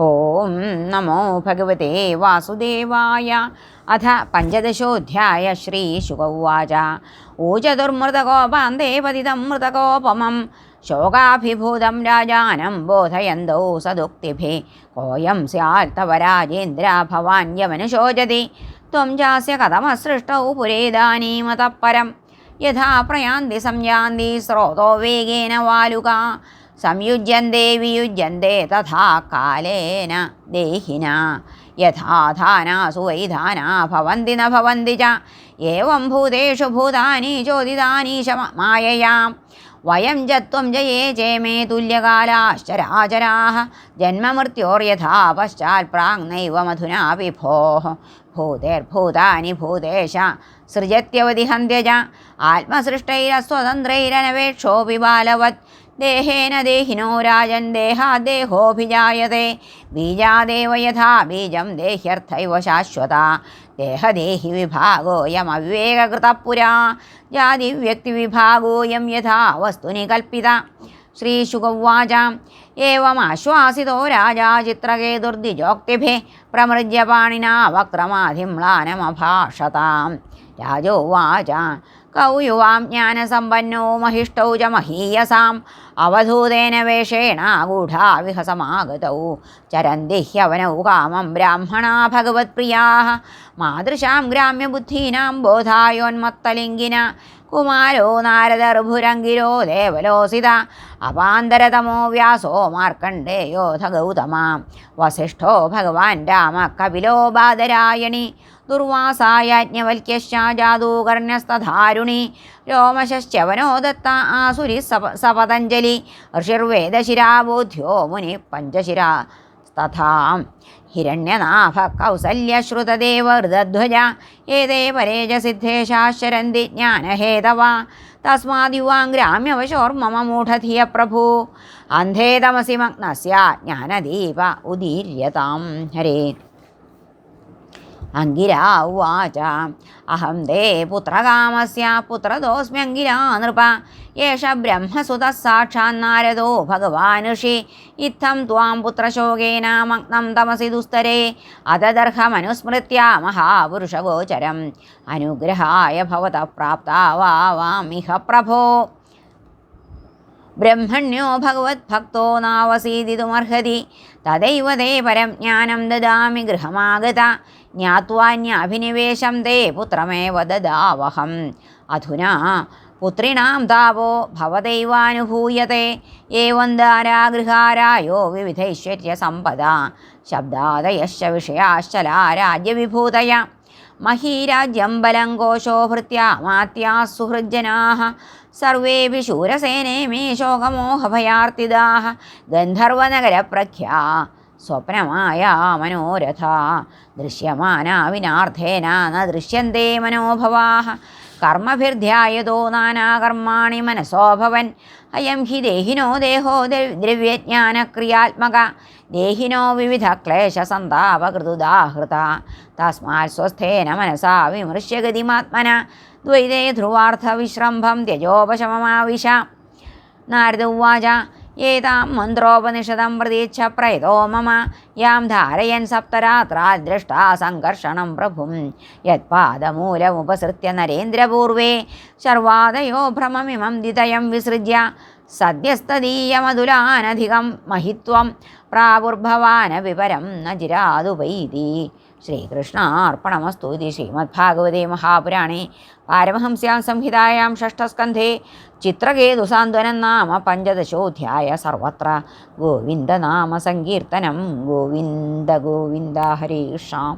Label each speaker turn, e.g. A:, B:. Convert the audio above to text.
A: ഓം നമോ ഭഗവതേ വാസുദേവായ. അഥ പഞ്ചദശോധ്യായ ശ്രീശുകൗവാച ഊചതുർമൃതകോപാന്തേ പതിതം മൃതകോപമം. ശോകാഭിഭൂതം രാജാനം ബോധയന്തോ സദുക്തിഭി. കോയം സ്യാൽ തവ രാജേന്ദ്ര ഭവാൻ യമനുശോചതി. ത്വം ചാസ്യ കഥമസൃഷ്ടൗ പുരേദാനീമതപ്പരം യഥാ പ്രയാന്തി സംയാന്തി സ്രോതോ വേഗേന വാലുകാ. സംയുജ്യന്തേ വിയുജ്യന്തേ തഥാ കാലേന ദേഹിന യഥാധാനാസു വൈധാനാ ഭവന്തി ന ഭവന്തി ച ഏവം ഭൂതേഷു ഭൂതാനി ചോദിതാനീശ മായയാം വയം ച ത്വം ജയേ ചേമേ തുല്യകാലാശ്ചരാചരാः ജന്മമൃത്യോർയഥാ പശ്ചാത് പ്രാങ്നൈവ മധുനാപി ഭോः ഭൂതേർഭൂതാനി ഭൂതേശ സൃജത്യവതി ഹന്ത്യജ ആത്മസൃഷ്ടൈരസ്വതന്ത്രൈരനവേക്ഷോപി ബാലവത് ദേഹേന ദേഹിനോ രാജൻ ദേഹാദേഹോഭിജായത്തെ ബീജാദേവ യഥാ ബീജം ദേഹ്യർത്ഥൈവ ശാശ്വത. ദേഹദേഹി വിഭാഗോയമവിവേകകൃതപുരാ ജാതിവ്യക്തിവിഭാഗോയം യഥാ വസ്തുനി കൽപ്പിത. ശ്രീശുകൗവാച ഏവമാശ്വാസിതോ രാജാ ചിത്രകേതുർദ്വിജോക്തിഭി പ്രമൃജ്യ പാണിനാ വക്രമാധിമ്ലാനമഭാഷതാം രാജോവാച. കൗയുവാം ജ്ഞാനസമ്പന്നോ മഹിഷ്ടൗ ച മഹീയസാം. അവധൂതേന വേഷേണ ഗൂഢാവിഹസമാഗതൗ ചരന്തി ഹ്യവനൗ കാമം ബ്രാഹ്മണാ ഭഗവത്പ്രിയാ മാതൃശാം ഗ്രാമ്യബുദ്ധീനാം ബോധായോന്മത്തലിംഗിന. കുമാരോ നാരദർഭുരംഗിരോ ദേവലോസിത അപാന്തരതമോ വ്യാസോ മാർക്കണ്ഡേയോ ഗൗതമ വസിഷ്ഠോ ഭഗവാൻ രാമ കപിലോ ബാദരായണി ദുർവാസായാജ്ഞവൽക്യശ്ചാജാതൂകർണ്യസ്തധാരുണി രോമശ്ചവനോ ദത്ത ആസുരി സപ സപതഞ്ജലി. ഋഷിർവേദശിരാബോധ്യോ മുനി പഞ്ചശിരാ തഥാം. ഹിരണ്യനാഭ കൗസല്യശ്രുതദേവ ഹൃദധ്വജ ഏതേ പരേജ സിദ്ധേശാശരന്തി ജ്ഞാനഹേതവ. തസ്മാദ്യുവാം ഗ്രാമ്യവശോർമമ മൂഢധിയ പ്രഭു. അന്ധേതമസി മഗ്നസ്യ ജ്ഞാനദീപ ഉദീര്യതാം. ഹരേ അങ്കിരാ ഉവാച അഹം ദേ പുത്രകാമസ്യ പുത്രദോസ്മ്യങ്കിരാ നൃപ. യേഷ ബ്രഹ്മസുത സാക്ഷാന്നാരദോ ഭഗവാൻ ഋഷി ഇത്തം ത്വാം പുത്രശോകേന മഗ്നം തമസി ദുസ്തരേ. അതദർഹമനുസ്മൃത്യ മഹാപുരുഷഗോചരം. അനുഗ്രഹായ ഭവത പ്രാപ്താവാമിഹ പ്രഭോ ബ്രഹ്മണ്യോ ഭഗവത്ഭക്തോ നാവസീതിതുമർഹതി. തദൈവ തേ പരം ജ്ഞാനം ദദാമി ഗൃഹമാഗത. ജ്ഞാത്വാന്യഭിനിവേശം തേ പുത്രമേവ ദദാവഹം. അധുനാ പുത്രിണാം താപോ ഭവദൈവാനുഭൂയത്തെ. ഏവം ദാരാഗൃഹാരായോ വിവിധൈശ്വര്യസമ്പദ. ശബ്ദാദയശ്ച വിഷയാശ്ചലാ രാജ്യവിഭൂതയ മഹീരാജ്യം ബലം കോശോ ഭൃത്യാമാത്യാ സുഹൃജ്ജനാः സർവേപി ശൂരസേനേ മേ സ്വപ്നമായ മനോരഥ. ദൃശ്യമാനാ ന ദൃശ്യന്തേ മനോഭവാ കർമ്മഭിർധ്യായതോ നാനാകർമാണി മനസോഭവൻ. അയം ഹി ദേഹിനോ ദേഹോ ദ്രവ്യജ്ഞാനക്രിയാത്മക. ദേഹിനോ വിവിധ ക്ലേശസന്താപകൃതുദാഹൃത. തസ്മാത് സ്വസ്ഥേന മനസാ വിമൃശ്യഗതിമാത്മന ദ്വൈതേ ധ്രുവാർത്ഥവിശ്രംഭം ത്യജോപശമമാവിശ. നാരദ ഉവാച ഏതാം മന്ത്രോപനിഷദം പ്രതീക്ഷ പ്രയതോ മമ. യാം ധാരയൻ സപ്തരാത്രാ ദൃഷ്ടാ സംഘർഷണം പ്രഭും. യത്പാദമൂലമുപസൃത്യ നരേന്ദ്രപൂർവേ. ശർവാദയോ ഭ്രമമിമം ദിതയം വിസൃജ്യ. സദ്യസ്തദീയമതുലാനധികം മഹിത്വം പ്രാവുർഭവാന വിവരം ന ചിരാതുപൈതി ശ്രീകൃഷ്ണാർപ്പണമസ്തു ഇതി ശ്രീമദ്ഭാഗവതേ മഹാപുരാണേ. പാരമഹംസ്യാം സംഹിതായാം ഷഷ്ഠസ്കന്ധേ. ചിത്രകേതുസാന്ത്വനം നാമ പഞ്ചദശോധ്യായ സർവത്ര. ഗോവിന്ദനാമ സങ്കീർത്തനം. ഗോവിന്ദ ഗോവിന്ദ ഹരേ കൃഷ്ണ.